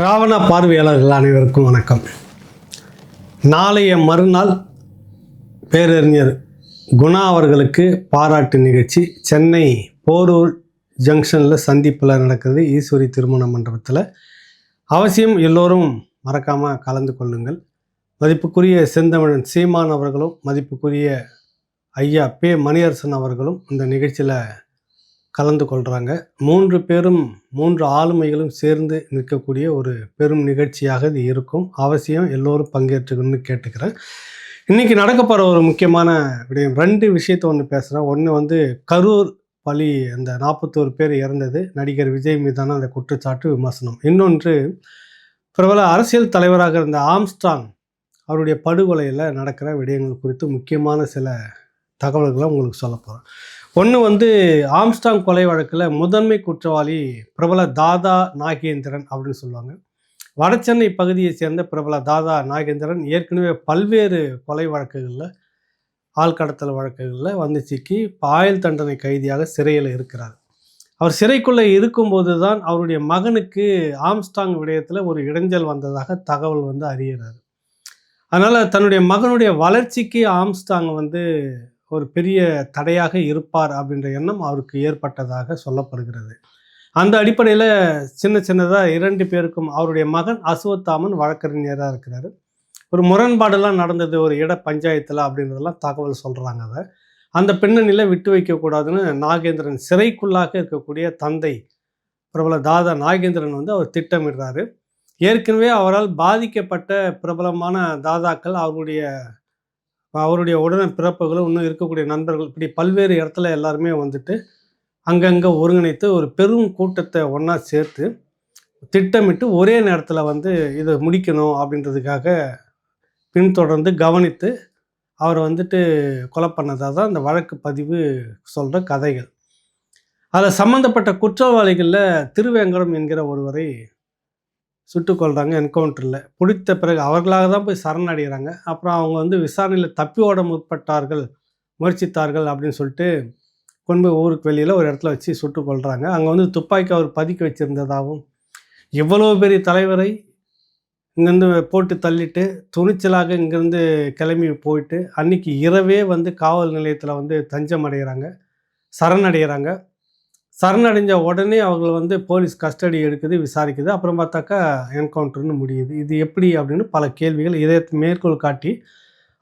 ராவண பார்வையாளர்கள் அனைவருக்கும் வணக்கம். நாளைய மறுநாள் பேரறிஞர் குணா அவர்களுக்கு பாராட்டு நிகழ்ச்சி. சென்னை போரூர் ஜங்ஷனில் சந்திப்பில் நடக்குது ஈஸ்வரி திருமண மண்டபத்தில். அவசியம் எல்லோரும் மறக்காமல் கலந்து கொள்ளுங்கள். மதிப்புக்குரிய செந்தமிழன் சீமான் அவர்களும் மதிப்புக்குரிய ஐயா பே மணியரசன் அவர்களும் இந்த நிகழ்ச்சியில் கலந்து கொள்கிறாங்க மூன்று பேரும் மூன்று ஆளுமைகளும் சேர்ந்து நிற்கக்கூடிய ஒரு பெரும் நிகழ்ச்சியாக இது இருக்கும். அவசியம் எல்லோரும் பங்கேற்றுக்கணும்னு கேட்டுக்கிறேன். இன்றைக்கி நடக்க போகிற ஒரு முக்கியமான விடயம் ரெண்டு விஷயத்தை ஒன்று பேசுகிறேன் ஒன்று வந்து கரூர் பலி அந்த நாற்பத்தோரு பேர் இறந்தது. நடிகர் விஜய் மீதான அந்த குற்றச்சாட்டு விமர்சனம். இன்னொன்று பிரபல அரசியல் தலைவராக இருந்த ஆம்ஸ்டாங் அவருடைய படுகொலையில் நடக்கிற விடயங்கள் குறித்து முக்கியமான சில தகவல்களை உங்களுக்கு சொல்ல போகிறேன் ஒன்று வந்து ஆம்ஸ்டாங் கொலை வழக்கில் முதன்மை குற்றவாளி பிரபல தாதா நாகேந்திரன் அப்படின்னு சொல்லுவாங்க. வடசென்னை பகுதியை சேர்ந்த பிரபல தாதா நாகேந்திரன் ஏற்கனவே பல்வேறு கொலை வழக்குகளில் ஆள்கடத்தல் வழக்குகளில் வந்து சிக்கி பாயல் ஆயுள் தண்டனை கைதியாக சிறையில் இருக்கிறார். அவர் சிறைக்குள்ளே இருக்கும்போது தான் அவருடைய மகனுக்கு ஆம்ஸ்டாங் விடயத்தில் ஒரு இடைஞ்சல் வந்ததாக தகவல் வந்து அறிகிறார். அதனால் தன்னுடைய மகனுடைய வளர்ச்சிக்கு ஆம்ஸ்டாங் வந்து ஒரு பெரிய தடையாக இருப்பார் அப்படின்ற எண்ணம் அவருக்கு ஏற்பட்டதாக சொல்லப்படுகிறது. அந்த அடிப்படையில் சின்ன சின்னதாக இரண்டு பேருக்கும் அவருடைய மகன் அசுவத்தாமன் வழக்கறிஞராக இருக்கிறார். ஒரு முரண்பாடெல்லாம் நடந்தது ஒரு இட பஞ்சாயத்தில் அப்படின்றதெல்லாம் தகவல் சொல்கிறாங்க அதை. அந்த பின்னணியில் விட்டு வைக்கக்கூடாதுன்னு நாகேந்திரன் சிறைக்குள்ளாக இருக்கக்கூடிய தந்தை பிரபல தாதா நாகேந்திரன் வந்து அவர் திட்டமிடுறாரு. ஏற்கனவே அவரால் பாதிக்கப்பட்ட பிரபலமான தாதாக்கள் அவருடைய அவருடைய உடன பிறப்புகளும் இன்னும் இருக்கக்கூடிய நண்பர்கள் இப்படி பல்வேறு இடத்துல எல்லாருமே வந்துட்டு அங்கங்கே ஒருங்கிணைத்து ஒரு பெரும் கூட்டத்தை ஒன்றா சேர்த்து திட்டமிட்டு ஒரே நேரத்தில் வந்து இதை முடிக்கணும் அப்படின்றதுக்காக பின்தொடர்ந்து கவனித்து அவர் வந்துட்டு கொலை பண்ணதாக தான் அந்த வழக்கு பதிவு சொல்கிற கதைகள். அதில் சம்மந்தப்பட்ட குற்றவாளிகளில் திருவேங்கடம் என்கிற ஒருவரை சுட்டுக் கொள்கிறாங்க என்கவுண்டரில் பிடித்த பிறகு அவர்களாக தான் போய் சரணடைகிறாங்க. அப்புறம் அவங்க வந்து விசாரணையில் தப்பி ஓட முற்பட்டார்கள் முயற்சித்தார்கள் அப்படின்னு சொல்லிட்டு கொண்டு போய் ஊருக்கு வெளியில் ஒரு இடத்துல வச்சு சுட்டு கொள்கிறாங்க அங்கே வந்து துப்பாக்கி அவர் பதுக்கி வச்சுருந்ததாகவும் இவ்வளோ பெரிய தலைவரை இங்கேருந்து போட்டு தள்ளிட்டு துணிச்சலாக இங்கேருந்து கிளம்பி போயிட்டு அன்றைக்கி இரவே வந்து காவல் நிலையத்தில் வந்து தஞ்சம் அடைகிறாங்க சரணடைகிறாங்க. சரணடைஞ்ச உடனே அவங்கள வந்து போலீஸ் கஸ்டடி எடுக்குது விசாரிக்குது. அப்புறம் பார்த்தாக்கா என்கவுண்டர்னு முடியுது. இது எப்படி அப்படின்னு பல கேள்விகள் இதை மேற்கோள் காட்டி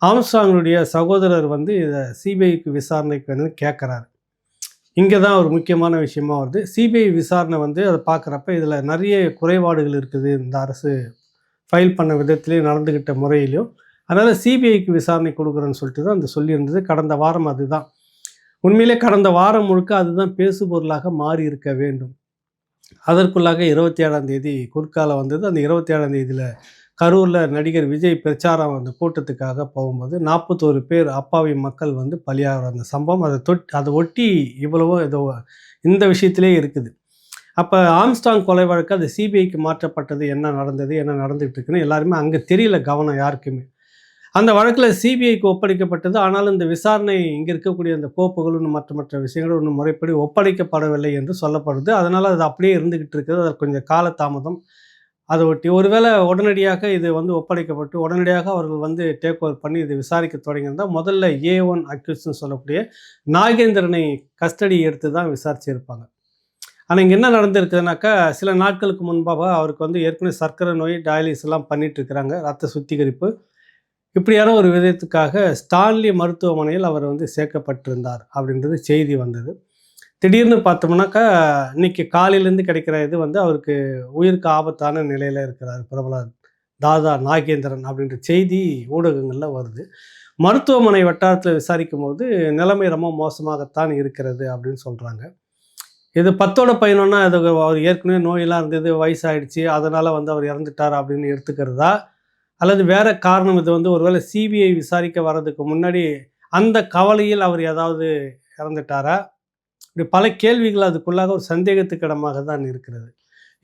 ஆம்ஸ்டாங்களுடைய சகோதரர் வந்து இதை சிபிஐக்கு விசாரணைக்கு வந்து கேட்குறாரு. இங்கே தான் ஒரு முக்கியமான விஷயமா வருது. சிபிஐ விசாரணை வந்து அதை பார்க்குறப்ப இதில் நிறைய குறைபாடுகள் இருக்குது. இந்த அரசு ஃபைல் பண்ண விதத்துலேயும் நடந்துக்கிட்ட முறையிலையும். அதனால் சிபிஐக்கு விசாரணை கொடுக்குறேன்னு சொல்லிட்டு தான் அந்த சொல்லியிருந்தது. கடந்த வாரம் அதுதான். உண்மையிலே கடந்த வாரம் முழுக்க அதுதான் பேசுபொருளாக மாறி இருக்க வேண்டும். அதற்குள்ளாக இருபத்தி ஏழாம் தேதி குறுக்கால வந்தது. அந்த இருபத்தி ஏழாம் தேதியில் கரூரில் நடிகர் விஜய் பிரச்சாரம் அந்த கூட்டத்துக்காக போகும்போது நாற்பத்தோரு பேர் அப்பாவி மக்கள் வந்து பலியாகிற அந்த சம்பவம். அதை தொட் அதை ஒட்டி இவ்வளவோ ஏதோ இந்த விஷயத்திலே இருக்குது. அப்போ ஆம்ஸ்டாங் கொலை வழக்கு அது சிபிஐக்கு மாற்றப்பட்டது என்ன நடந்தது என்ன நடந்துகிட்டு இருக்குன்னு எல்லாருமே அங்கே தெரியல கவனம் யாருக்குமே. அந்த வழக்கில் சிபிஐக்கு ஒப்படைக்கப்பட்டது. ஆனாலும் இந்த விசாரணை இங்கே இருக்கக்கூடிய அந்த கோப்புகளும் மற்ற மற்ற விஷயங்களும் ஒன்றும் முறைப்படி ஒப்படைக்கப்படவில்லை என்று சொல்லப்படுது. அதனால் அது அப்படியே இருந்துக்கிட்டு இருக்குது. அது கொஞ்சம் காலதாமதம் அதை ஒட்டி ஒருவேளை உடனடியாக இது வந்து ஒப்படைக்கப்பட்டு உடனடியாக அவர்கள் வந்து டேக் ஓவர் பண்ணி இதை விசாரிக்க தொடங்கியிருந்தால் முதல்ல ஏ ஒன் அக்யூஸ்னு சொல்லக்கூடிய நாகேந்திரனை கஸ்டடி எடுத்து தான் விசாரிச்சிருப்பாங்க. ஆனால் இங்கே என்ன நடந்திருக்குதுனாக்கா சில நாட்களுக்கு முன்பாக அவருக்கு வந்து ஏற்கனவே சர்க்கரை நோய் டயாலிஸ் எல்லாம் பண்ணிகிட்டு இருக்கிறாங்க. ரத்த சுத்திகரிப்பு. இப்படியான ஒரு விதத்துக்காக ஸ்டான்லி மருத்துவமனையில் அவர் வந்து சேர்க்கப்பட்டிருந்தார் அப்படின்றது செய்தி வந்தது. திடீர்னு பார்த்தோம்னாக்கா இன்னைக்கு காலையிலேருந்து கிடைக்கிற இது வந்து அவருக்கு உயிருக்கு ஆபத்தான நிலையில் இருக்கிறார் பிரபல தாதா நாகேந்திரன் அப்படின்ற செய்தி ஊடகங்களில் வருது. மருத்துவமனை வட்டாரத்தில் விசாரிக்கும் போது நிலைமை ரொம்ப மோசமாகத்தான் இருக்கிறது அப்படின்னு சொல்கிறாங்க இது பத்தோட பதினொன்னா அது அவர் ஏற்கனவே நோயெல்லாம் இருந்தது வயசாகிடுச்சு அதனால் வந்து அவர் இறந்துட்டார் அப்படின்னு எடுத்துக்கிறதா? அல்லது வேற காரணம் இது வந்து ஒருவேளை சிபிஐ விசாரிக்க வர்றதுக்கு முன்னாடி அந்த கவலையில் அவர் ஏதாவது இறந்துட்டாரா? இப்படி பல கேள்விகள் அதுக்குள்ளாக ஒரு சந்தேகத்துக்கு இடமாக தான் இருக்கிறது.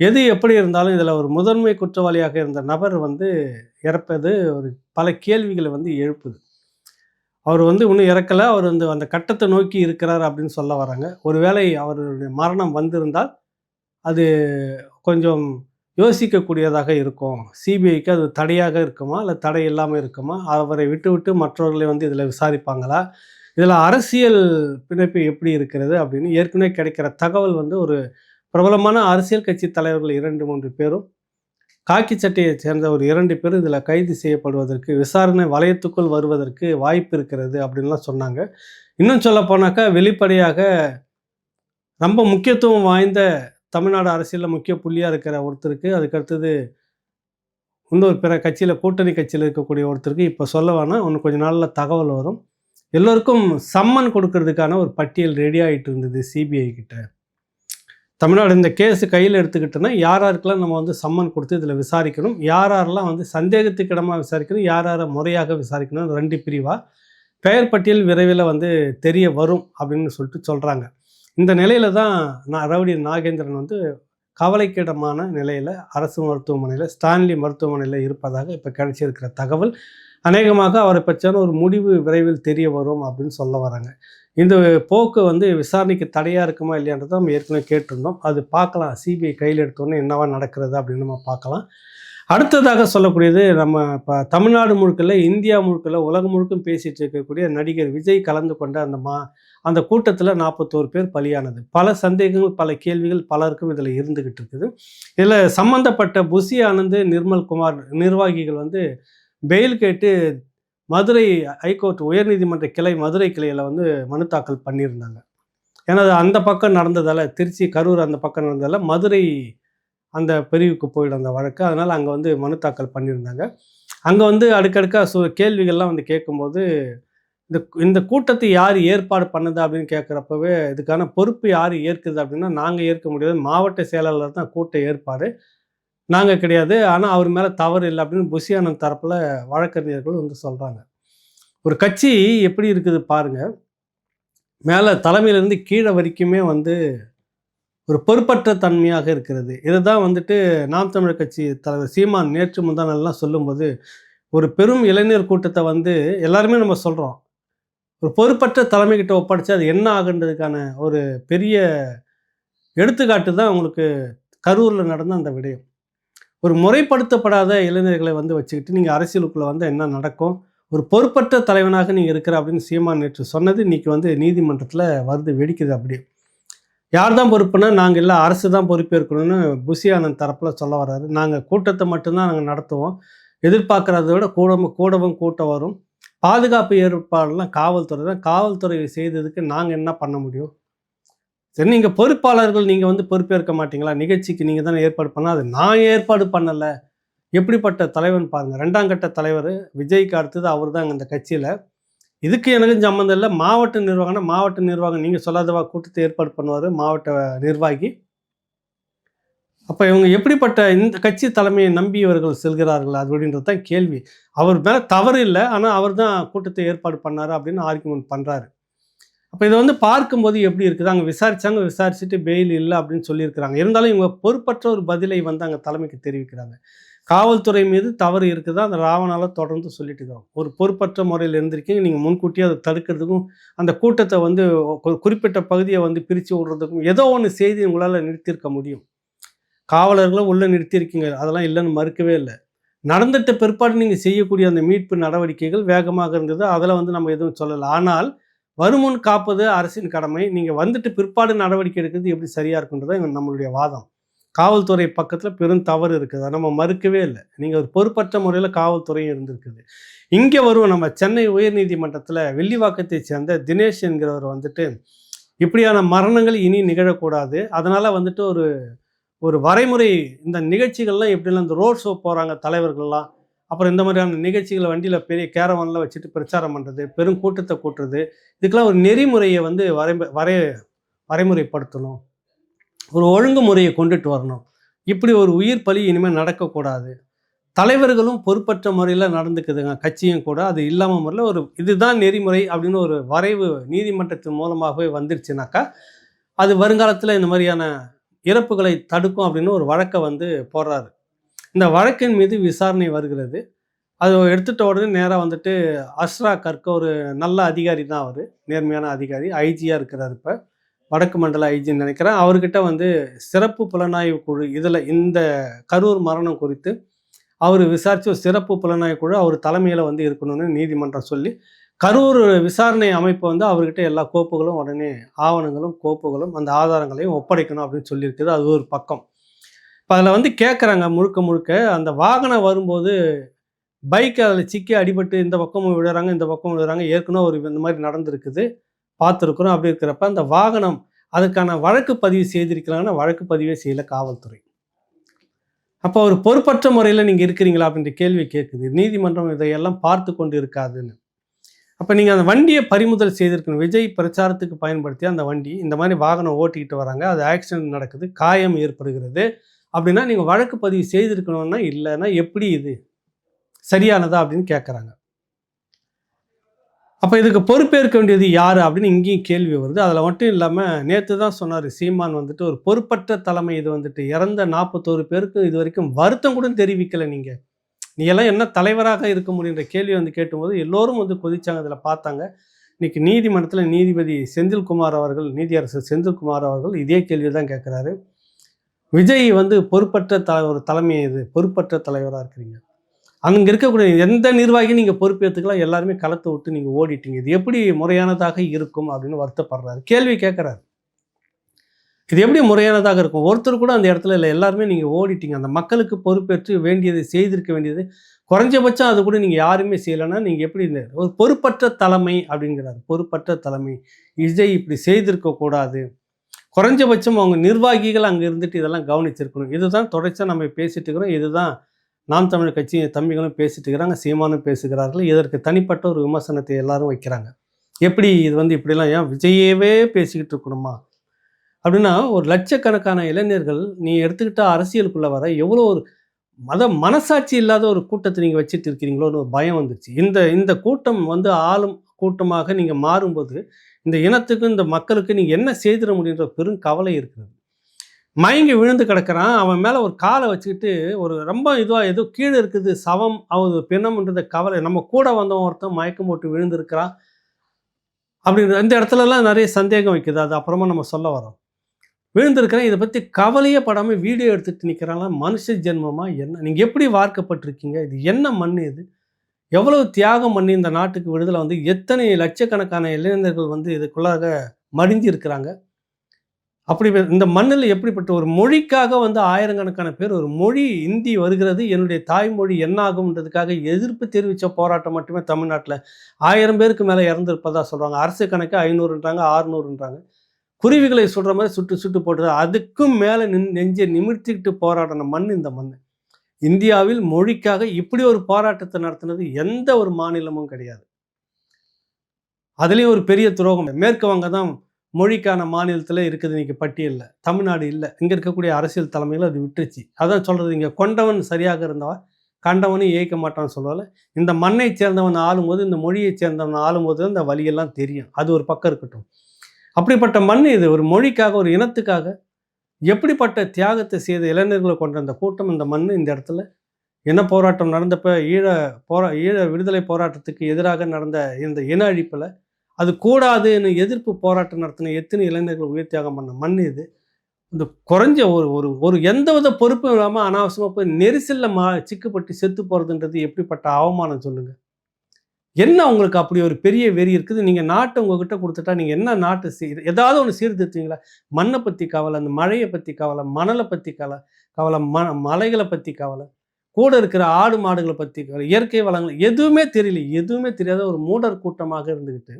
எது எப்படி இருந்தாலும் இதில் ஒரு முதன்மை குற்றவாளியாக இருந்த நபர் வந்து இறப்பது ஒரு பல கேள்விகளை வந்து எழுப்புது. அவர் வந்து இன்னும் இறக்கலை அவர் வந்து அந்த கட்டத்தை நோக்கி இருக்கிறார் அப்படின்னு சொல்ல வராங்க. ஒருவேளை அவருடைய மரணம் வந்திருந்தால் அது கொஞ்சம் யோசிக்கக்கூடியதாக இருக்கும். சிபிஐக்கு அது தடையாக இருக்குமா? இல்லை தடை இல்லாமல் இருக்குமா? அவரை விட்டுவிட்டு மற்றவர்களை வந்து இதில் விசாரிப்பாங்களா? இதில் அரசியல் பிணைப்பு எப்படி இருக்கிறது அப்படின்னு ஏற்கனவே கிடைக்கிற தகவல் வந்து ஒரு பிரபலமான அரசியல் கட்சி தலைவர்கள் இரண்டு மூன்று பேரும் காக்கி சட்டையை சேர்ந்த ஒரு இரண்டு பேர் இதில் கைது செய்யப்படுவதற்கு விசாரணை வலயத்துக்குள் வருவதற்கு வாய்ப்பு இருக்கிறது அப்படின்லாம் சொன்னாங்க. இன்னும் சொல்ல போனாக்கா வெளிப்படையாக ரொம்ப முக்கியத்துவம் வாய்ந்த தமிழ்நாடு அரசியலில் முக்கிய புள்ளியாக இருக்கிற ஒருத்தருக்கு அதுக்கடுத்தது இன்னொரு பிற கட்சியில் கூட்டணி கட்சியில் இருக்கக்கூடிய ஒருத்தருக்கு இப்போ சொல்ல வேணாம் ஒன்று கொஞ்ச நாளில் தகவல் வரும். எல்லோருக்கும் சம்மன் கொடுக்கறதுக்கான ஒரு பட்டியல் ரெடி ஆகிட்டு இருந்தது சிபிஐ கிட்ட. தமிழ்நாடு இந்த கேஸ் கையில் எடுத்துக்கிட்டோன்னா யார் யாருக்கெல்லாம் நம்ம வந்து சம்மன் கொடுத்து இதில் விசாரிக்கணும் யார் யாரெல்லாம் வந்து சந்தேகத்துக்கிடமாக விசாரிக்கணும் யார் யாரை முறையாக விசாரிக்கணும் ரெண்டு பிரிவாக பெயர் பட்டியல் விரைவில் வந்து தெரிய வரும் அப்படின்னு சொல்லிட்டு சொல்கிறாங்க இந்த நிலையில தான் நான் ரவுடி நாகேந்திரன் வந்து கவலைக்கிடமான நிலையில் அரசு மருத்துவமனையில் ஸ்டான்லி மருத்துவமனையில் இருப்பதாக இப்போ கிடைச்சிருக்கிற தகவல். அநேகமாக அவரை பற்றியான ஒரு முடிவு விரைவில் தெரிய வரும் அப்படின்னு சொல்ல வராங்க. இந்த போக்கு வந்து விசாரணைக்கு தடையாக இருக்குமா இல்லையான்றதை நம்ம ஏற்கனவே கேட்டிருந்தோம். அது பார்க்கலாம். சிபிஐ கையில் எடுத்தோன்னே என்னவா நடக்கிறது அப்படின்னு நம்ம பார்க்கலாம். அடுத்ததாக சொல்லக்கூடியது நம்ம இப்போ தமிழ்நாடு முழுக்கல இந்தியா முழுக்கல உலகம் முழுக்கும் பேசிகிட்டு இருக்கக்கூடிய நடிகர் விஜய் கலந்து கொண்ட அந்த மா அந்த கூட்டத்தில் நாற்பத்தோரு பேர் பலியானது. பல சந்தேகங்கள் பல கேள்விகள் பலருக்கும் இதில் இருந்துக்கிட்டு இருக்குது. இதில் சம்பந்தப்பட்ட புசி ஆனந்த் நிர்மல் குமார் நிர்வாகிகள் வந்து பெயில் கேட்டு மதுரை ஹைகோர்ட் உயர்நீதிமன்ற கிளை மதுரை கிளையில் வந்து மனு தாக்கல் பண்ணியிருந்தாங்க. ஏன்னா அது அந்த பக்கம் நடந்ததால் திருச்சி கரூர் அந்த பக்கம் நடந்ததால் மதுரை அந்த பிரிவுக்கு போயிடும் அந்த வழக்கு. அதனால் அங்கே வந்து மனு தாக்கல் பண்ணியிருந்தாங்க. அங்கே வந்து அடுக்கடுக்காக சு கேள்விகள்லாம் வந்து கேட்கும்போது இந்த இந்த கூட்டத்தை யார் ஏற்பாடு பண்ணுது அப்படின்னு கேட்குறப்பவே இதுக்கான பொறுப்பு யார் ஏற்குது அப்படின்னா நாங்கள் ஏற்க முடியாது. மாவட்ட செயலாளர் தான் கூட்ட ஏற்பாடு. நாங்கள் கிடையாது. ஆனால் அவர் மேலே தவறு இல்லை அப்படின்னு புசியானந்த் தரப்பில் வழக்கறிஞர்கள் வந்து சொல்கிறாங்க ஒரு கட்சி எப்படி இருக்குது பாருங்கள் மேலே தலைமையிலேருந்து கீழே வரைக்குமே வந்து ஒரு பொறுப்பற்ற தன்மையாக இருக்கிறது. இதுதான் வந்துட்டு நாம் தமிழர் கட்சி தலைவர் சீமான் நேற்று முந்தானெல்லாம் சொல்லும்போது ஒரு பெரும் இளைஞர் கூட்டத்தை வந்து எல்லாருமே நம்ம சொல்கிறோம் ஒரு பொறுப்பற்ற தலைமைக்கிட்ட ஒப்படைச்சு அது என்ன ஆகுன்றதுக்கான ஒரு பெரிய எடுத்துக்காட்டு தான் உங்களுக்கு கரூரில் நடந்த அந்த விடயம். ஒரு முறைப்படுத்தப்படாத இளைஞர்களை வந்து வச்சுக்கிட்டு நீங்கள் அரசியலுக்குள்ளே வந்து என்ன நடக்கும்? ஒரு பொறுப்பற்ற தலைவனாக நீங்கள் இருக்கிற அப்படின்னு சீமான் நேற்று சொன்னது இன்றைக்கி வந்து நீதிமன்றத்தில் வருது வெடிக்குது அப்படியே. யார் தான் பொறுப்புனா நாங்கள் இல்லை அரசு தான் பொறுப்பேற்கணும்னு புசி ஆனந்த் தரப்பில் சொல்ல வர்றாரு. நாங்கள் கூட்டத்தை மட்டும்தான் நாங்கள் நடத்துவோம். எதிர்பார்க்குறத விட கூடவும் கூடவும் கூட்டம் வரும். பாதுகாப்பு ஏற்பாடுலாம் காவல்துறை தான். காவல்துறை செய்ததுக்கு நாங்கள் என்ன பண்ண முடியும்? சரி நீங்கள் பொறுப்பாளர்கள் நீங்கள் வந்து பொறுப்பேற்க மாட்டீங்களா? நிகழ்ச்சிக்கு நீங்கள் தானே ஏற்பாடு பண்ணால் அது நான் ஏற்பாடு பண்ணலை. எப்படிப்பட்ட தலைவன் பாருங்கள் ரெண்டாம் கட்ட தலைவர் விஜய்க்கு அடுத்தது அவர் தான் அந்த கட்சியில். இதுக்கு எனக்கு சம்மந்தம் இல்லை. மாவட்ட நிர்வாகம்னா மாவட்ட நிர்வாகம் நீங்கள் சொல்லாதவா கூட்டத்தை ஏற்பாடு பண்ணுவார் மாவட்ட நிர்வாகி. அப்போ இவங்க எப்படிப்பட்ட இந்த கட்சி தலைமையை நம்பி இவர்கள் செல்கிறார்கள் அது அப்படின்றது தான் கேள்வி. அவர் மேலே தவறு இல்லை. ஆனால் அவர் தான் கூட்டத்தை ஏற்பாடு பண்ணார் அப்படின்னு ஆர்குமெண்ட் பண்ணுறாரு அப்போ இதை வந்து பார்க்கும்போது எப்படி இருக்குது? அங்கே விசாரிச்சாங்க விசாரிச்சுட்டு பெயில் இல்லை அப்படின்னு சொல்லியிருக்கிறாங்க. இருந்தாலும் இவங்க பொறுப்பற்ற ஒரு பதிலை வந்து அங்கே தலைமைக்கு தெரிவிக்கிறாங்க. காவல்துறை மீது தவறு இருக்குதா? அந்த ராவணால தொடர்ந்து சொல்லிட்டு இருக்கிறோம் ஒரு பொறுப்பற்ற முறையில் இருந்திருக்கீங்க. நீங்கள் முன்கூட்டியே அதை தடுக்கிறதுக்கும் அந்த கூட்டத்தை வந்து குறிப்பிட்ட பகுதியை வந்து பிரித்து விடுறதுக்கும் ஏதோ ஒன்று செய்தி உங்களால் நிறுத்தியிருக்க முடியும். காவலர்களை உள்ளே நிறுத்தியிருக்கீங்க. அதெல்லாம் இல்லைன்னு மறுக்கவே இல்லை. நடந்துட்ட பிற்பாடு நீங்கள் செய்யக்கூடிய அந்த மீட்பு நடவடிக்கைகள் வேகமாக இருந்தது. அதில் வந்து நம்ம எதுவும் சொல்லலை. ஆனால் வருமுன் காப்பது அரசின் கடமை. நீங்கள் வந்துட்டு பிற்பாடு நடவடிக்கை எடுக்கிறது எப்படி சரியாக இருக்குன்றதான் நம்மளுடைய வாதம். காவல்துறை பக்கத்தில் பெரும் தவறு இருக்குது. அதை நம்ம மறுக்கவே இல்லை. நீங்கள் ஒரு பொறுப்பற்ற முறையில் காவல்துறையும் இருந்திருக்குது. இங்கே வருவோம் நம்ம. சென்னை உயர்நீதிமன்றத்தில் வெள்ளிவாக்கத்தை சேர்ந்த தினேஷ் என்கிறவர் வந்துட்டு இப்படியான மரணங்கள் இனி நிகழக்கூடாது. அதனால் வந்துட்டு ஒரு ஒரு வரைமுறை இந்த நிகழ்ச்சிகள்லாம் எப்படிலாம் இந்த ரோட் ஷோ போகிறாங்க தலைவர்கள்லாம் அப்புறம் இந்த மாதிரியான நிகழ்ச்சிகளை வண்டியில் பெரிய கேரவானில் வச்சுட்டு பிரச்சாரம் பண்ணுறது பெரும் கூட்டத்தை கூட்டுறது இதுக்கெல்லாம் ஒரு நெறிமுறையை வந்து வரை வரைய வரைமுறைப்படுத்தணும். ஒரு ஒழுங்குமுறையை கொண்டுட்டு வரணும். இப்படி ஒரு உயிர் பலி இனிமேல் நடக்கக்கூடாது. தலைவர்களும் பொறுப்பற்ற முறையில் நடந்துக்குதுங்க. கட்சியும் கூட அது இல்லாமல் முறையில் ஒரு இதுதான் நெறிமுறை அப்படின்னு ஒரு வரைவு நீதிமன்றத்தின் மூலமாகவே வந்துருச்சுனாக்கா அது வருங்காலத்தில் இந்த மாதிரியான இறப்புகளை தடுக்கும் அப்படின்னு ஒரு வழக்கை வந்து போடுறாரு. இந்த வழக்கின் மீது விசாரணை வருகிறது. அது எடுத்துட்ட உடனே நேராக வந்துட்டு அஸ்ரா கற்க ஒரு நல்ல அதிகாரி தான் அவர். நேர்மையான அதிகாரி ஐஜியாக இருக்கிறார் இப்போ. வடக்கு மண்டல ஐஜின்னு நினைக்கிறேன். அவர்கிட்ட வந்து சிறப்பு புலனாய்வு குழு இதில் இந்த கரூர் மரணம் குறித்து அவர் விசாரித்து ஒரு சிறப்பு புலனாய்வு குழு அவர் தலைமையில் வந்து இருக்கணும்னு நீதிமன்றம் சொல்லி கரூர் விசாரணை அமைப்பு வந்து அவர்கிட்ட எல்லா கோப்புகளும் உடனே ஆவணங்களும் கோப்புகளும் அந்த ஆதாரங்களையும் ஒப்படைக்கணும் அப்படின்னு சொல்லியிருக்குது. அது ஒரு பக்கம். இப்போ அதில் வந்து கேட்குறாங்க முழுக்க முழுக்க அந்த வாகனம் வரும்போது பைக்கை அதில் சிக்கி அடிபட்டு இந்த பக்கமும் விழுறாங்க இந்த பக்கமும் விழுறாங்க ஏற்கனவே ஒரு இந்த மாதிரி நடந்திருக்குது. பார்த்துருக்குறோம். அப்படி இருக்கிறப்ப அந்த வாகனம் அதுக்கான வழக்கு பதிவு செய்திருக்கிறாங்கன்னா வழக்கு பதிவே செய்யல காவல்துறை. அப்போ ஒரு பொறுப்பற்ற முறையில் நீங்கள் இருக்கிறீங்களா அப்படின்ற கேள்வி கேட்குது. நீதிமன்றம் இதையெல்லாம் பார்த்து கொண்டு இருக்காதுன்னு அப்போ நீங்கள் அந்த வண்டியை பறிமுதல் செய்திருக்கணும். விஜய் பிரச்சாரத்துக்கு பயன்படுத்தி அந்த வண்டி இந்த மாதிரி வாகனம் ஓட்டிக்கிட்டு வராங்க. அது ஆக்சிடென்ட் நடக்குது காயம் ஏற்படுகிறது. அப்படின்னா நீங்கள் வழக்கு பதிவு செய்திருக்கணும்னா இல்லைன்னா எப்படி இது? சரியானதா அப்படின்னு கேட்குறாங்க அப்போ இதுக்கு பொறுப்பேற்க வேண்டியது யார் அப்படின்னு இங்கேயும் கேள்வி வருது. அதில் மட்டும் இல்லாமல் நேற்று தான் சொன்னார் சீமான் வந்துட்டு ஒரு பொறுப்பற்ற தலைமை இது வந்துட்டு இறந்த நாற்பத்தோரு பேருக்கு இது வரைக்கும் வருத்தம் கூட தெரிவிக்கலை நீங்கள் நீ எல்லாம் என்ன தலைவராக இருக்க முடியுன்ற கேள்வி வந்து கேட்டும்போது எல்லோரும் வந்து கொதிச்சாங்க அதில் பார்த்தாங்க. இன்னைக்கு நீதிமன்றத்தில் நீதிபதி செந்தில்குமார் அவர்கள் நீதியரசர் செந்தில்குமார் அவர்கள் இதே கேள்வி தான் கேட்குறாரு விஜய் வந்து பொறுப்பற்ற தலை ஒரு தலைமை இது பொறுப்பற்ற தலைவராக இருக்கிறீங்க. அங்கே இருக்கக்கூடிய எந்த நிர்வாகியும் நீங்கள் பொறுப்பேற்றுக்கலாம் எல்லாருமே களத்தை விட்டு நீங்கள் ஓடிட்டீங்க. இது எப்படி முறையானதாக இருக்கும் அப்படின்னு வருத்தப்படுறாரு. கேள்வி கேட்குறாரு இது எப்படி முறையானதாக இருக்கும்? ஒருத்தர் கூட அந்த இடத்துல இல்லை எல்லாருமே நீங்கள் ஓடிட்டீங்க. அந்த மக்களுக்கு பொறுப்பேற்று வேண்டியதை செய்திருக்க வேண்டியது குறைஞ்சபட்சம் அது கூட நீங்கள் யாருமே செய்யலைன்னா நீங்கள் எப்படி இந்த ஒரு பொறுப்பற்ற தலைமை அப்படிங்கிறார். பொறுப்பற்ற தலைமை. விஜய் இப்படி செய்திருக்கக்கூடாது குறைஞ்சபட்சம் அவங்க நிர்வாகிகள் அங்கே இருந்துட்டு இதெல்லாம் கவனிச்சிருக்கணும். இதுதான் தொடர்ச்சியாக நம்ம பேசிட்டு இருக்கிறோம். இதுதான் நாம் தமிழ் கட்சி தம்பிகளும் பேசிட்டு இருக்கிறாங்க சீமானும் பேசுகிறார்கள். இதற்கு தனிப்பட்ட ஒரு விமர்சனத்தை எல்லாரும் வைக்கிறாங்க. எப்படி இது வந்து இப்படிலாம் ஏன் விஜயவே பேசிக்கிட்டு இருக்கணுமா? அப்படின்னா ஒரு லட்சக்கணக்கான இளைஞர்கள் நீ எடுத்துக்கிட்ட அரசியலுக்குள்ளே வர எவ்வளோ ஒரு மத மனசாட்சி இல்லாத ஒரு கூட்டத்தை நீங்கள் வச்சுட்டு இருக்கிறீங்களோன்னு ஒரு பயம் வந்துருச்சு. இந்த இந்த கூட்டம் வந்து ஆளும் கூட்டமாக நீங்கள் மாறும்போது இந்த இனத்துக்கு இந்த மக்களுக்கு நீங்கள் என்ன செய்திட முடியுன்ற பெரும் கவலை இருக்கிறது. மயங்கி விழுந்து கிடக்கிறான். அவன் மேலே ஒரு காலை வச்சுக்கிட்டு ஒரு ரொம்ப இதுவாக ஏதோ கீழே இருக்குது சவம் அவது பிணம்ன்றத கவலை. நம்ம கூட வந்தவன் ஒருத்தன் மயக்கம் போட்டு விழுந்திருக்கிறான். அப்படி இந்த இடத்துலலாம் நிறைய சந்தேகம் வைக்குது. அது அப்புறமா நம்ம சொல்ல வரோம் விழுந்திருக்கிறேன் இதை பற்றி கவலையே படாமல் வீடியோ எடுத்துகிட்டு நிற்கிறாங்களா மனுஷ ஜென்மமாக என்ன? நீங்கள் எப்படி வார்க்கப்பட்டிருக்கீங்க? இது என்ன மண் இது? எவ்வளவு தியாகம் பண்ணி இந்த நாட்டுக்கு விடுதலை வந்து எத்தனை லட்சக்கணக்கான இளைஞர்கள் வந்து இதுக்குள்ளாக மடிஞ்சு இருக்கிறாங்க அப்படி இந்த மண்ணில் எப்படிப்பட்ட ஒரு மொழிக்காக வந்து ஆயிரக்கணக்கான பேர் ஒரு மொழி இந்தி வருகிறது என்னுடைய தாய்மொழி என்னாகும்ன்றதுக்காக எதிர்ப்பு தெரிவித்த போராட்டம் மட்டுமே தமிழ்நாட்டில் ஆயிரம் பேருக்கு மேலே இறந்துருப்பதா சொல்கிறாங்க அரசு கணக்கு ஐநூறுன்றாங்க ஆறுநூறுன்றாங்க. குருவிகளை சுடுற மாதிரி சுட்டு சுட்டு போட்டு அதுக்கும் மேலே நின் நெஞ்சை நிமிர்த்திக்கிட்டு போராடின மண் இந்த மண். இந்தியாவில் மொழிக்காக இப்படி ஒரு போராட்டத்தை நடத்தினது எந்த ஒரு மாநிலமும் கிடையாது. அதுலேயும் ஒரு பெரிய துரோகம். மேற்கு வங்க தான் மொழிக்கான மாநிலத்தில் இருக்குது இன்றைக்கி பட்டியலில். தமிழ்நாடு இல்லை. இங்கே இருக்கக்கூடிய அரசியல் தலைமையில் அது விட்டுருச்சு. அதான் சொல்கிறது இங்கே கொண்டவன் சரியாக இருந்தவன் கண்டவனும் ஏய்க்க மாட்டான்னு சொல்லலை இந்த மண்ணை சேர்ந்தவன் ஆளும்போது இந்த மொழியை சேர்ந்தவன் ஆளும்போது இந்த வழியெல்லாம் தெரியும். அது ஒரு பக்கம் இருக்கட்டும். அப்படிப்பட்ட மண் இது ஒரு மொழிக்காக ஒரு இனத்துக்காக எப்படிப்பட்ட தியாகத்தை செய்த இளைஞர்களை கொண்ட அந்த கூட்டம் இந்த மண் இந்த இடத்துல? இன போராட்டம் நடந்தப்ப ஈழ போரா ஈழ விடுதலை போராட்டத்துக்கு எதிராக நடந்த இந்த இன அழிப்பில் அது கூடாதுன்னு எதிர்ப்பு போராட்டம் நடத்தின எத்தனை இளைஞர்கள் உயிர் தியாகம் பண்ண மண் இது. இந்த குறைஞ்ச ஒரு ஒரு ஒரு எந்த வித பொறுப்பும் இல்லாமல் அனாவசியமாக போய் நெரிசலில் மா சிக்கப்பட்டு செத்து போகிறதுன்றது எப்படிப்பட்ட அவமானம் சொல்லுங்கள் என்ன உங்களுக்கு அப்படி ஒரு பெரிய வெறி இருக்குது? நீங்கள் நாட்டை உங்ககிட்ட கொடுத்துட்டா நீங்கள் என்ன நாட்டு சீர் ஏதாவது ஒன்று சீர்திருத்தீங்களா மண்ணை பற்றி கவலை அந்த மழையை பற்றி கவலை மணலை பற்றி கவலை கவலை ம மலைகளை பற்றி கவலை கூட இருக்கிற ஆடு மாடுகளை பற்றி கவலை இயற்கை வளங்கள் எதுவுமே தெரியல எதுவுமே தெரியாத ஒரு மூடர் கூட்டமாக இருந்துக்கிட்டு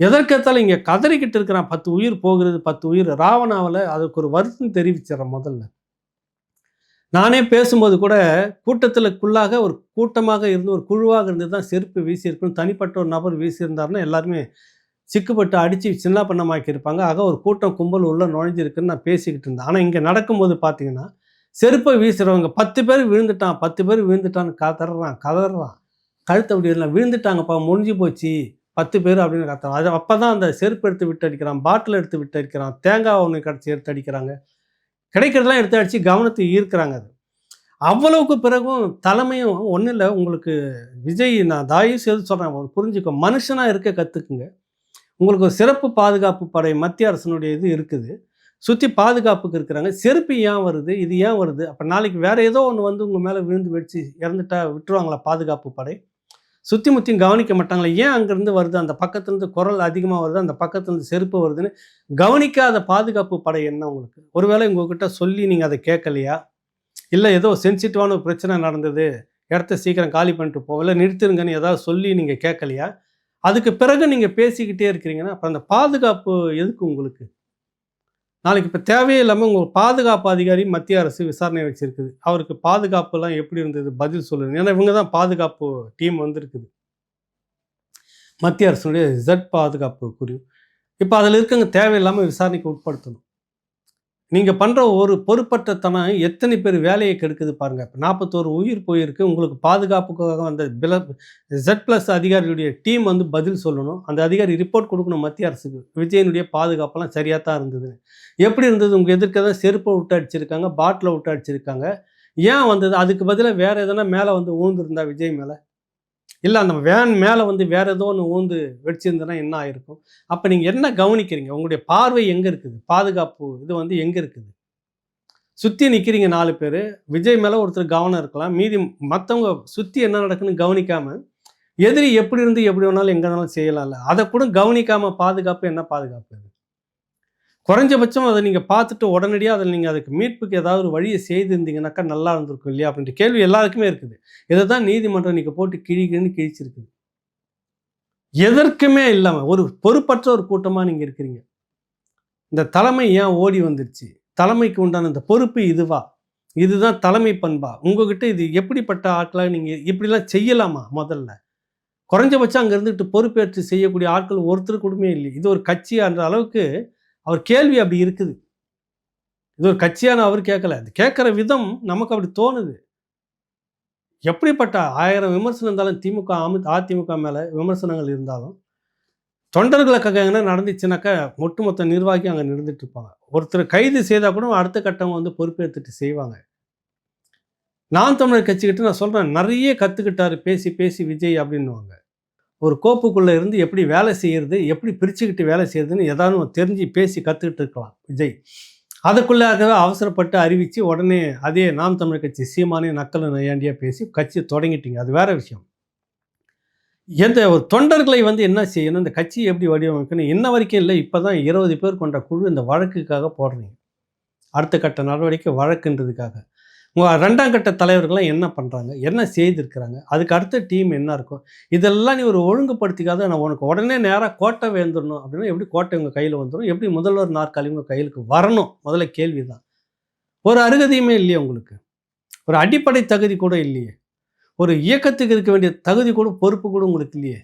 எதற்கத்தாலும் இங்கே கதறிக்கிட்டு இருக்கிறான். பத்து உயிர் போகிறது பத்து உயிர். ராவணாவில் அதுக்கு ஒரு வருத்தம் தெரிவிச்சிடறேன் முதல்ல. நானே பேசும்போது கூட கூட்டத்திலுக்குள்ளாக ஒரு கூட்டமாக இருந்து ஒரு குழுவாக இருந்து தான் செருப்பு வீசியிருக்கணும். தனிப்பட்ட ஒரு நபர் வீசியிருந்தாருன்னா எல்லாருமே சிக்குப்பட்டு அடித்து சின்ன பண்ணமாக்கி இருப்பாங்க. ஆக ஒரு கூட்டம் கும்பல் உள்ளே நுழைஞ்சிருக்குன்னு நான் பேசிக்கிட்டு இருந்தேன். ஆனால் இங்கே நடக்கும்போது பார்த்தீங்கன்னா செருப்பை வீசுகிறவங்க பத்து பேர் விழுந்துட்டான். பத்து பேர் விழுந்துட்டான்னு கதறான் கதறான். கழுத்தை அப்படி விழுந்துட்டாங்கப்பா. முடிஞ்சு போச்சு. பத்து பேர் அப்படின்னு கத்துறான் அது அப்போ தான் அந்த செருப்பு எடுத்து விட்டு அடிக்கிறான் பாட்டில் எடுத்து விட்டு அடிக்கிறான் தேங்காய் ஒன்று கிடச்சி எடுத்து அடிக்கிறாங்க. கிடைக்கிறதெல்லாம் எடுத்து அடித்து கவனத்தை ஈர்க்கிறாங்க அது. அவ்வளவுக்கு பிறகும் தலைமையும் ஒன்றும் இல்லை உங்களுக்கு விஜய் நான் தாயும் செய்து சொல்கிறேன் புரிஞ்சுக்கோ. மனுஷனாக இருக்க கற்றுக்குங்க உங்களுக்கு ஒரு சிறப்பு பாதுகாப்பு படை மத்திய அரசினுடைய இது இருக்குது. சுற்றி பாதுகாப்புக்கு இருக்கிறாங்க. செருப்பு ஏன் வருது? இது ஏன் வருது? அப்போ நாளைக்கு வேறு ஏதோ ஒன்று வந்து உங்கள் மேலே விழுந்து வெடிச்சு இறந்துட்டா விட்டுருவாங்களா பாதுகாப்பு படை? சுற்றி முற்றியும் கவனிக்க மாட்டாங்களா. ஏன் அங்கேருந்து வருது? அந்த பக்கத்துலேருந்து குரல் அதிகமாக வருது? அந்த பக்கத்துலேருந்து செருப்பு வருதுன்னு கவனிக்காத பாதுகாப்பு படை என்ன உங்களுக்கு? ஒருவேளை உங்ககிட்ட சொல்லி நீங்கள் அதை கேட்கலையா? இல்லை ஏதோ சென்சிட்டிவான ஒரு பிரச்சனை நடந்தது. இடத்த சீக்கிரம் காலி பண்ணிட்டு போகல நிறுத்திருங்கன்னு ஏதாவது சொல்லி நீங்கள் கேட்கலையா? அதுக்கு பிறகு நீங்கள் பேசிக்கிட்டே இருக்கிறீங்கன்னா அப்புறம் அந்த பாதுகாப்பு எதுக்கு உங்களுக்கு? நாளைக்கு இப்போ தேவையே இல்லாமல் உங்கள் பாதுகாப்பு அதிகாரி மத்திய அரசு விசாரணை வச்சுருக்குது. அவருக்கு பாதுகாப்புலாம் எப்படி இருந்தது? பதில் சொல்லுங்க. ஏன்னா இவங்க தான் பாதுகாப்பு டீம் வந்திருக்குது. மத்திய அரசுடைய ஜெட் பாதுகாப்பு குறிவு இப்போ அதில் இருக்கவங்க தேவையில்லாமல் விசாரணைக்கு உட்படுத்தணும். நீங்கள் பண்ணுற ஒரு பொறுப்பற்ற தனம் எத்தனை பேர் வேலையை கெடுக்குது பாருங்கள் இப்போ நாற்பத்தோரு உயிர் போயிருக்கு. உங்களுக்கு பாதுகாப்புக்காக வந்த பில ஜெட் ப்ளஸ் அதிகாரியுடைய டீம் வந்து பதில் சொல்லணும். அந்த அதிகாரி ரிப்போர்ட் கொடுக்கணும் மத்திய அரசுக்கு. விஜயனுடைய பாதுகாப்பெல்லாம் சரியாக தான் இருந்தது. எப்படி இருந்தது? உங்கள் எதிர்க்க தான் செருப்பை விட்டு அடிச்சிருக்காங்க பாட்டில் விட்டு அடிச்சிருக்காங்க. ஏன் வந்தது? அதுக்கு பதிலாக வேறு எதனா மேலே வந்து ஊழ்ந்துருந்தா விஜய் மேலே? இல்லை அந்த வேன் மேலே வந்து வேறு ஏதோ ஒன்று ஊந்து வெடிச்சிருந்தனா என்ன ஆயிருக்கும்? அப்போ நீங்கள் என்ன கவனிக்கிறீங்க? உங்களுடைய பார்வை எங்கே இருக்குது? பாதுகாப்பு இது வந்து எங்கே இருக்குது? சுற்றி நிற்கிறீங்க நாலு பேர். விஜய் மேலே ஒருத்தர் கவனம் இருக்கலாம். மீதி மற்றவங்க சுற்றி என்ன நடக்குன்னு கவனிக்காமல் எதிரி எப்படி இருந்து எப்படி வேணாலும் எங்கே வேணாலும் செய்யலாம்ல. அதை கூட கவனிக்காமல் பாதுகாப்பு என்ன பாதுகாப்பு குறைஞ்சபட்சம் அதை நீங்கள் பார்த்துட்டு உடனடியாக அதில் நீங்கள் அதுக்கு மீட்புக்கு ஏதாவது ஒரு வழியை செய்திருந்தீங்கனாக்கா நல்லா இருந்திருக்கும் இல்லையா அப்படின்ற கேள்வி எல்லாருக்குமே இருக்குது. இதை தான் நீதிமன்றம் நீங்கள் போட்டு கிழிக்கின்னு கிழிச்சிருக்குது. எதற்குமே இல்லாமல் ஒரு பொறுப்பற்ற ஒரு கூட்டமாக நீங்கள் இருக்கிறீங்க. இந்த தலைமை ஏன் ஓடி வந்துருச்சு? தலைமைக்கு உண்டான இந்த பொறுப்பு இதுவா? இதுதான் தலைமை பண்பா? உங்ககிட்ட இது எப்படிப்பட்ட ஆட்களாக நீங்கள் இப்படிலாம் செய்யலாமா முதல்ல? குறைஞ்சபட்சம் அங்கே இருந்துட்டு பொறுப்பேற்று செய்யக்கூடிய ஆட்கள் ஒருத்தர் கூடமே இல்லை. இது ஒரு கட்சி அளவுக்கு அவர் கேள்வி அப்படி இருக்குது. இது ஒரு கட்சியான அவர் கேட்கல. அது கேட்குற விதம் நமக்கு அப்படி தோணுது. எப்படிப்பட்ட ஆயிரம் விமர்சனம் இருந்தாலும் திமுக அமி அதிமுக மேலே விமர்சனங்கள் இருந்தாலும் தொண்டர்களுக்காக என்ன நடந்துச்சுனாக்கா ஒட்டுமொத்த நிர்வாகி அங்கே நிறுந்துட்டு இருப்பாங்க. ஒருத்தர் கைது செய்தால் கூட அடுத்த கட்டம் வந்து பொறுப்பேற்றுட்டு செய்வாங்க. நான் தமிழர் கட்சிக்கிட்ட நான் சொல்கிறேன் நிறைய கற்றுக்கிட்டாரு பேசி பேசி விஜய் அப்படின்னுவாங்க. ஒரு கோப்புக்குள்ளே இருந்து எப்படி வேலை செய்கிறது எப்படி பிரிச்சுக்கிட்டு வேலை செய்யறதுன்னு ஏதாவது தெரிஞ்சு பேசி கற்றுக்கிட்டு இருக்கலாம் விஜய். அதுக்குள்ளாகவே அவசரப்பட்டு அறிவித்து உடனே அதே நாம் தமிழர் கட்சி சீமானே நக்கல் நையாண்டியாக பேசி கட்சி தொடங்கிட்டீங்க. அது வேற விஷயம். எந்த ஒரு தொண்டர்களை வந்து என்ன செய்யணும் இந்த கட்சியை எப்படி வடிவமைக்கணும் இன்ன வரைக்கும் இல்லை இப்போ தான் இருபது பேர் கொண்ட குழு இந்த வழக்குக்காக போடுறீங்க. அடுத்த கட்ட நடவடிக்கை வழக்குன்றதுக்காக. உங்கள் ரெண்டாம் கட்ட தலைவர்கள்லாம் என்ன பண்ணுறாங்க என்ன செய்திருக்கிறாங்க? அதுக்கு அடுத்த டீம் என்ன இருக்கும்? இதெல்லாம் நீ ஒரு ஒழுங்குபடுத்திக்காத நான் உனக்கு உடனே நேராக கோட்டை வேந்துடணும் அப்படின்னா எப்படி கோட்டை உங்கள் கையில் வந்துடும் எப்படி முதல்வர் நாற்காலி உங்கள் கையிலுக்கு வரணும்? முதல்ல கேள்வி தான் ஒரு அருகதையுமே இல்லையே உங்களுக்கு. ஒரு அடிப்படை தகுதி கூட இல்லையே. ஒரு இயக்கத்துக்கு இருக்க வேண்டிய தகுதி கூட பொறுப்பு கூட உங்களுக்கு இல்லையே.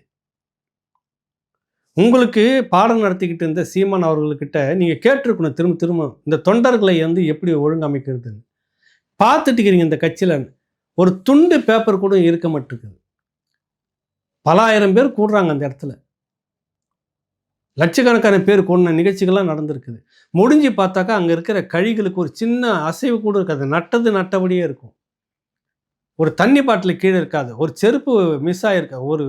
உங்களுக்கு பாடம் நடத்திக்கிட்டு இருந்த சீமான் அவர்கள்கிட்ட நீங்கள் கேட்டிருக்கணும். திரும்ப திரும்ப இந்த தொண்டர்களை வந்து எப்படி ஒழுங்கமைக்கிறதுன்னு. பார்த்துட்டு இருக்கிறீங்க இந்த கட்சியில். ஒரு துண்டு பேப்பர் கூட இருக்க மாட்டேங்குது. பல ஆயிரம் பேர் கூடுறாங்க அந்த இடத்துல. லட்சக்கணக்கான பேர் கூடின நிகழ்ச்சிகள்லாம் நடந்திருக்குது. முடிஞ்சு பார்த்தாக்கா அங்கே இருக்கிற கழிகளுக்கு ஒரு சின்ன அசைவு கூட இருக்காது. நட்டது நட்டபடியே இருக்கும். ஒரு தண்ணி பாட்டில் கீழே இருக்காது. ஒரு செருப்பு மிஸ் ஆகிருக்கா ஒரு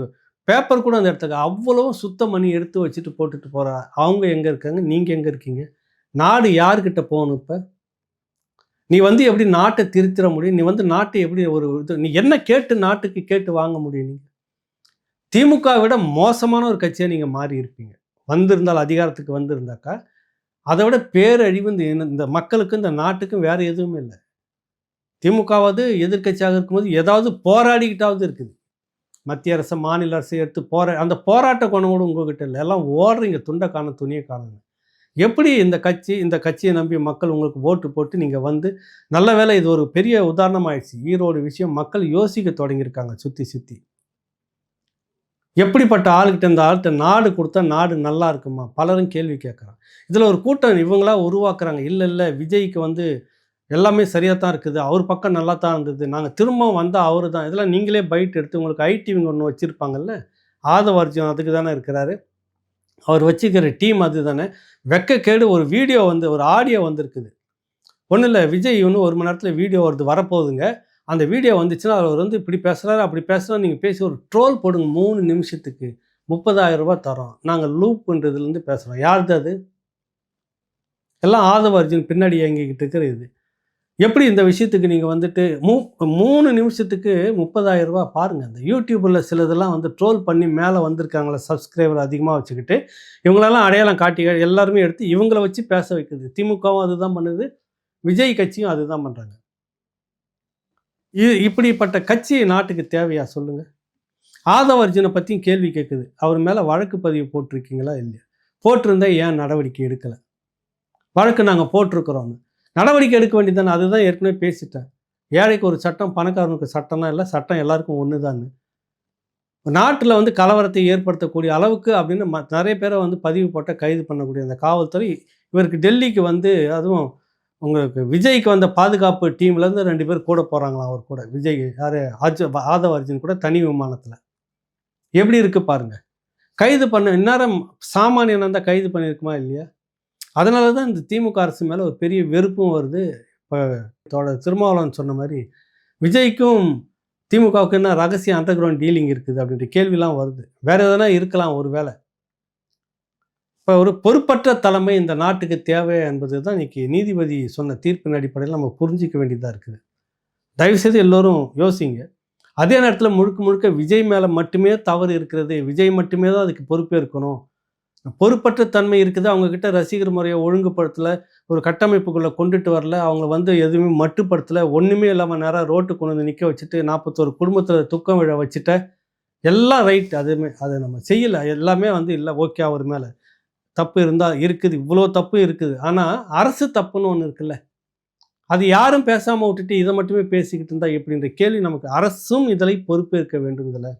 பேப்பர் கூட அந்த இடத்துக்கு அவ்வளோ சுத்தம் பண்ணி எடுத்து வச்சுட்டு போட்டுட்டு போகிறா அவங்க எங்கே இருக்காங்க? நீங்கள் எங்கே இருக்கீங்க? நாடு யாருக்கிட்ட போகணும் இப்போ? நீ வந்து எப்படி நாட்டை திருத்திட முடியும்? நீ வந்து நாட்டை எப்படி ஒரு இது நீ என்ன கேட்டு நாட்டுக்கு கேட்டு வாங்க முடியும் நீங்கள் திமுக விட மோசமான ஒரு கட்சியாக நீங்கள் மாறி இருப்பீங்க. வந்திருந்தால் அதிகாரத்துக்கு வந்திருந்தாக்கா அதை விட பேரழிவு இந்த இந்த மக்களுக்கும் இந்த நாட்டுக்கும் வேறு எதுவுமே இல்லை. திமுகவாவது எதிர்க்கட்சியாக இருக்கும்போது ஏதாவது போராடிக்கிட்டாவது இருக்குது. மத்திய அரசு மாநில அரசு எடுத்து போரா அந்த போராட்ட குணம் கூட உங்ககிட்ட இல்லை. எல்லாம் ஓடுறீங்க துண்டை காணும் துணியை காணுங்க எப்படி இந்த கட்சி இந்த கட்சியை நம்பி மக்கள் உங்களுக்கு ஓட்டு போட்டு நீங்கள் வந்து நல்ல வேலை இது ஒரு பெரிய உதாரணமாயிடுச்சு. ஈரோடு விஷயம் மக்கள் யோசிக்க தொடங்கியிருக்காங்க சுற்றி சுற்றி எப்படிப்பட்ட ஆளுகிட்ட இந்த ஆள்கிட்ட நாடு கொடுத்தா நாடு நல்லா இருக்குமா? பலரும் கேள்வி கேட்குறாங்க. இதில் ஒரு கூட்டம் இவங்களா உருவாக்குறாங்க. இல்லை இல்லை விஜய்க்கு வந்து எல்லாமே சரியாக தான் இருக்குது. அவர் பக்கம் நல்லா தான் இருந்தது. நாங்கள் திரும்ப வந்தால் அவரு தான் இதெல்லாம் நீங்களே பைட் எடுத்து உங்களுக்கு ஐடிவிங்க ஒன்று வச்சுருப்பாங்கல்ல? ஆதவர்ஜன் அதுக்கு தானே இருக்கிறாரு. அவர் வச்சுக்கிற டீம் அது தானே வெக்கக்கேடு ஒரு வீடியோ வந்து ஒரு ஆடியோ வந்திருக்குது. ஒன்றும் இல்லை விஜய் இன்னும் ஒரு மணி நேரத்தில் வீடியோ வருது வரப்போகுதுங்க. அந்த வீடியோ வந்துச்சுன்னா அவர் வந்து இப்படி பேசுகிறாரு அப்படி பேசுகிறாரு நீங்கள் பேசி ஒரு ட்ரோல் போடுங்க மூணு நிமிஷத்துக்கு. முப்பதாயிரம் ரூபாய் தரோம். நாங்கள் லூப்புன்றதுலேருந்து பேசுகிறோம் யாருது அது? எல்லாம் ஆதவ அர்ஜுன் பின்னாடி இயங்கிக்கிட்டு இருக்கிற இது. எப்படி இந்த விஷயத்துக்கு நீங்கள் வந்துட்டு மூ மூணு நிமிஷத்துக்கு முப்பதாயிரம் ரூபா பாருங்கள் அந்த யூடியூப்பில் சிலதெல்லாம் வந்து ட்ரோல் பண்ணி மேலே வந்திருக்காங்களே சப்ஸ்கிரைபர் அதிகமாக வச்சுக்கிட்டு இவங்களெல்லாம் அடையாளம் காட்டி எல்லாருமே எடுத்து இவங்கள வச்சு பேச வைக்குது. திமுகவும் அதுதான் பண்ணுது. விஜய் கட்சியும் அதுதான் பண்ணுறாங்க இது இப்படிப்பட்ட கட்சி நாட்டுக்கு தேவையா சொல்லுங்கள் ஆதவ அர்ஜுனை பற்றியும் கேள்வி கேட்குது அவர் மேலே வழக்கு பதிவு போட்டிருக்கீங்களா இல்லையா? போட்டிருந்தா ஏன் நடவடிக்கை எடுக்கலை? வழக்கு நாங்கள் போட்டிருக்கிறோன்னு நடவடிக்கை எடுக்க வேண்டியதானே அதுதான் ஏற்கனவே பேசிட்டேன். ஏழைக்கு ஒரு சட்டம் பணக்காரனுக்கு சட்டம்லாம் இல்லை சட்டம் எல்லாருக்கும் ஒன்று தான் நாட்டில் வந்து கலவரத்தை ஏற்படுத்தக்கூடிய அளவுக்கு அப்படின்னு ம நிறைய பேரை வந்து பதிவு போட்ட கைது பண்ணக்கூடிய அந்த காவல்துறை இவருக்கு டெல்லிக்கு வந்து அதுவும் உங்களுக்கு விஜய்க்கு வந்த பாதுகாப்பு டீம்லேருந்து ரெண்டு பேர் கூட போகிறாங்களா அவர் கூட. விஜய் யார் அர்ஜு ஆதவ அர்ஜுன் கூட தனி விமானத்தில். எப்படி இருக்குது பாருங்கள் கைது பண்ண இந்நேரம் சாமானியனாக இருந்தால் கைது பண்ணியிருக்குமா இல்லையா? அதனால தான் இந்த திமுக அரசு மேலே ஒரு பெரிய வெறுப்பும் வருது. இப்போ தோட திருமாவளவன் சொன்ன மாதிரி விஜய்க்கும் திமுகவுக்கு என்ன ரகசிய அண்டர் கிரவுண்ட் டீலிங் இருக்குது அப்படின்ற கேள்விலாம் வருது. வேற எதனா இருக்கலாம் ஒரு வேலை இப்போ ஒரு பொறுப்பற்ற தலைமை இந்த நாட்டுக்கு தேவை என்பது தான் இன்றைக்கி நீதிபதி சொன்ன தீர்ப்பின் அடிப்படையில் நம்ம புரிஞ்சிக்க வேண்டியதாக இருக்குது. தயவுசெய்து எல்லோரும் யோசிங்க. அதே நேரத்தில் முழுக்க முழுக்க விஜய் மேலே மட்டுமே தவறு இருக்கிறது விஜய் மட்டுமே தான் அதுக்கு பொறுப்பேற்கணும் பொறுப்பற்ற தன்மை இருக்குது. அவங்கக்கிட்ட ரசிகர் முறையை ஒழுங்குபடுத்தலை ஒரு கட்டமைப்புக்குள்ளே கொண்டுட்டு வரல. அவங்க வந்து எதுவுமே மட்டுப்படுத்தலை. ஒன்றுமே இல்லாமல் நேராக ரோட்டு கொண்டு வந்து நிற்க வச்சுட்டு நாற்பத்தோரு குடும்பத்தில் துக்கம் விழ வச்சுட்ட. எல்லாம் ரைட் அதுவுமே அதை நம்ம செய்யலை. எல்லாமே வந்து இல்லை ஓகே அவர் மேலே. தப்பு இருந்தால் இருக்குது. இவ்வளோ தப்பு இருக்குது. ஆனால் அரசு தப்புன்னு ஒன்று இருக்குல்ல. அது யாரும் பேசாமல் விட்டுட்டு இதை மட்டுமே பேசிக்கிட்டு இருந்தால் எப்படின்ற கேள்வி நமக்கு. அரசும் இதில் பொறுப்பேற்க வேண்டும் இதில்.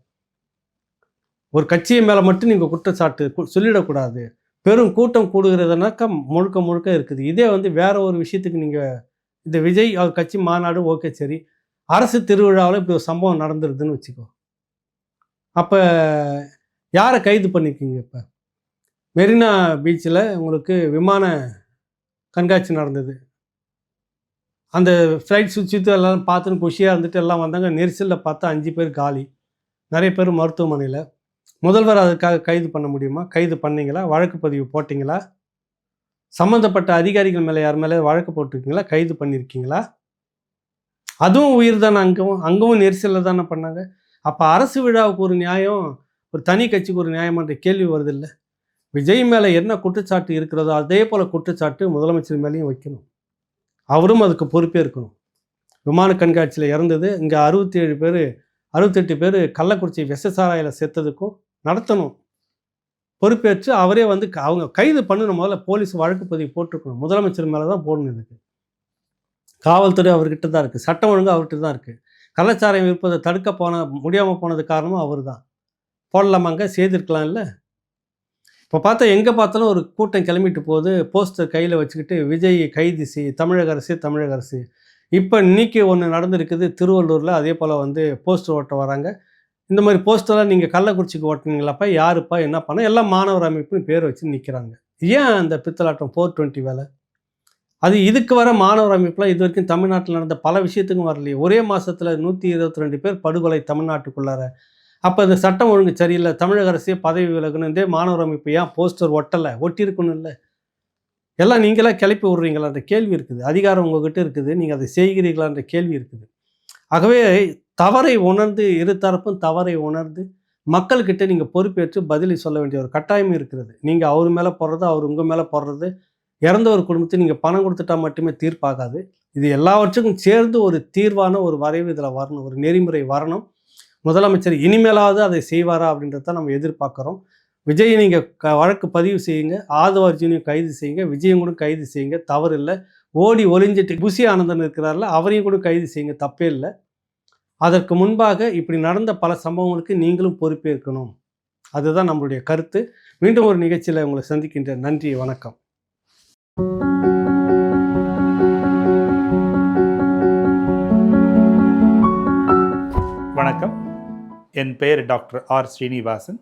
ஒரு கட்சியை மேலே மட்டும் நீங்கள் குற்றச்சாட்டு சொல்லிடக்கூடாது. பெரும் கூட்டம் கூடுகிறதுனாக்கா முழுக்க முழுக்க இருக்குது. இதே வந்து வேற ஒரு விஷயத்துக்கு நீங்கள் இந்த விஜய் அவர் கட்சி மாநாடு ஓகே சரி. அரசு திருவிழாவில் இப்படி ஒரு சம்பவம் நடந்துருதுன்னு வச்சுக்கோ. அப்போ யாரை கைது பண்ணிருக்கீங்க இப்போ? மெரினா பீச்சில் உங்களுக்கு விமான கண்காட்சி நடந்தது. அந்த ஃப்ளைட் சுற்றி எல்லாம் பார்த்துன்னு குஷியாக இருந்துட்டு எல்லாம் வந்தாங்க. நெரிசலில் பார்த்தா அஞ்சு பேர் காலி. நிறைய பேர் மருத்துவமனையில். முதல்வர் அதுக்காக கைது பண்ண முடியுமா? கைது பண்ணீங்களா? வழக்கு பதிவு போட்டிங்களா? சம்மந்தப்பட்ட அதிகாரிகள் மேலே யார் மேலே வழக்கு போட்டிருக்கீங்களா? கைது பண்ணியிருக்கீங்களா அதுவும் உயிர் தானே அங்கவும் அங்கவும் நெரிசலில் தானே பண்ணாங்க. அப்போ அரசு விழாவுக்கு ஒரு நியாயம் ஒரு தனி கட்சிக்கு ஒரு நியாயம்ன்ற கேள்வி வருதில்லை. விஜய் மேலே என்ன குற்றச்சாட்டு இருக்கிறதோ அதே போல் குற்றச்சாட்டு முதலமைச்சர் மேலேயும் வைக்கணும். அவரும் அதுக்கு பொறுப்பே இருக்கணும் விமான கண்காட்சியில் இறந்தது இங்கே அறுபத்தி ஏழு பேர் அறுபத்தெட்டு பேர் கள்ளக்குறிச்சி விசசாராயில் செத்ததுக்கும் நடத்தணும். பொறுப்பேற்று அவரே வந்து க- அவங்க கைது பண்ணணும் முதல்ல போலீஸ் வழக்கு பதிவு போட்டிருக்கணும். முதலமைச்சர் மேலே தான் போடணும் இதுக்கு. காவல்துறை அவர்கிட்ட தான் இருக்குது சட்டம் ஒழுங்கு அவர்கிட்ட தான் இருக்குது கள்ளச்சாராயம் விற்பதை தடுக்க போன முடியாமல் போனது காரணமும் அவர் தான் போடலாமாங்க செய்திருக்கலாம் இல்லை? இப்போ பார்த்தா எங்கே பார்த்தாலும் ஒரு கூட்டம் கிளம்பிட்டு போகுது. போஸ்டர் கையில் வச்சுக்கிட்டு விஜய் கைது செய் தமிழக அரசு தமிழக அரசு. இப்போ இன்னைக்கு ஒன்று நடந்திருக்குது. திருவள்ளூரில் அதே போல் வந்து போஸ்டர் ஓட்ட வராங்க. இந்த மாதிரி போஸ்டர்லாம் நீங்கள் கள்ளக்குறிச்சிக்கு ஓட்டுனீங்களாப்பா? யாருப்பா? என்ன பண்ண எல்லாம் மாணவர் அமைப்புன்னு பேர் வச்சு நிற்கிறாங்க ஏன் அந்த பித்தலாட்டம் ஃபோர் டுவெண்ட்டி வேலை? அது இதுக்கு வர மாணவர் அமைப்புலாம் இது வரைக்கும் தமிழ்நாட்டில் நடந்த பல விஷயத்துக்கும் வரலையே. ஒரே மாதத்தில் நூற்றி இருபத்தி ரெண்டு பேர் படுகொலை தமிழ்நாட்டுக்குள்ளார. அப்போ இந்த சட்டம் ஒழுங்கு சரியில்லை. தமிழக அரசே பதவி விலகணும் இதே மாணவர் அமைப்பு ஏன் போஸ்டர் ஒட்டலை? ஒட்டியிருக்கணும் இல்லை எல்லாம் நீங்களாக கிளப்பி விட்றீங்களான்ற கேள்வி இருக்குது. அதிகாரம் உங்ககிட்ட இருக்குது. நீங்கள் அதை செய்கிறீர்களான்ற கேள்வி இருக்குது. ஆகவே தவறை உணர்ந்து இரு தரப்பும் தவறை உணர்ந்து மக்கள்கிட்ட நீங்கள் பொறுப்பேற்று பதிலை சொல்ல வேண்டிய ஒரு கட்டாயம் இருக்கிறது. நீங்கள் அவர் மேலே போடுறது அவர் உங்கள் மேலே போடுறது இறந்த ஒரு குடும்பத்தை நீங்கள் பணம் கொடுத்துட்டா மட்டுமே தீர்ப்பாகாது. இது எல்லாவற்றுக்கும் சேர்ந்து ஒரு தீர்வான ஒரு வரைவு இதில் வரணும். ஒரு நெறிமுறை வரணும். முதலமைச்சர் இனிமேலாவது அதை செய்வாரா அப்படின்றத நம்ம எதிர்பார்க்குறோம். விஜயை நீங்கள் க வழக்கு பதிவு செய்யுங்க. ஆதவ அர்ஜுனையும் கைது செய்யுங்க. விஜயும் கூட கைது செய்யுங்க. தவறு இல்லை ஓடி ஒளிஞ்சிட்டு புசி ஆனந்தன் இருக்கிறார்ல அவரையும் கூட கைது செய்யுங்க. தப்பே இல்லை. அதற்கு முன்பாக இப்படி நடந்த பல சம்பவங்களுக்கு நீங்களும் பொறுப்பேற்கணும் அதுதான் நம்மளுடைய கருத்து. மீண்டும் ஒரு நிகழ்ச்சியில் உங்களை சந்திக்கின்ற நன்றி வணக்கம். வணக்கம். என் பெயர் doctor R Srinivasan.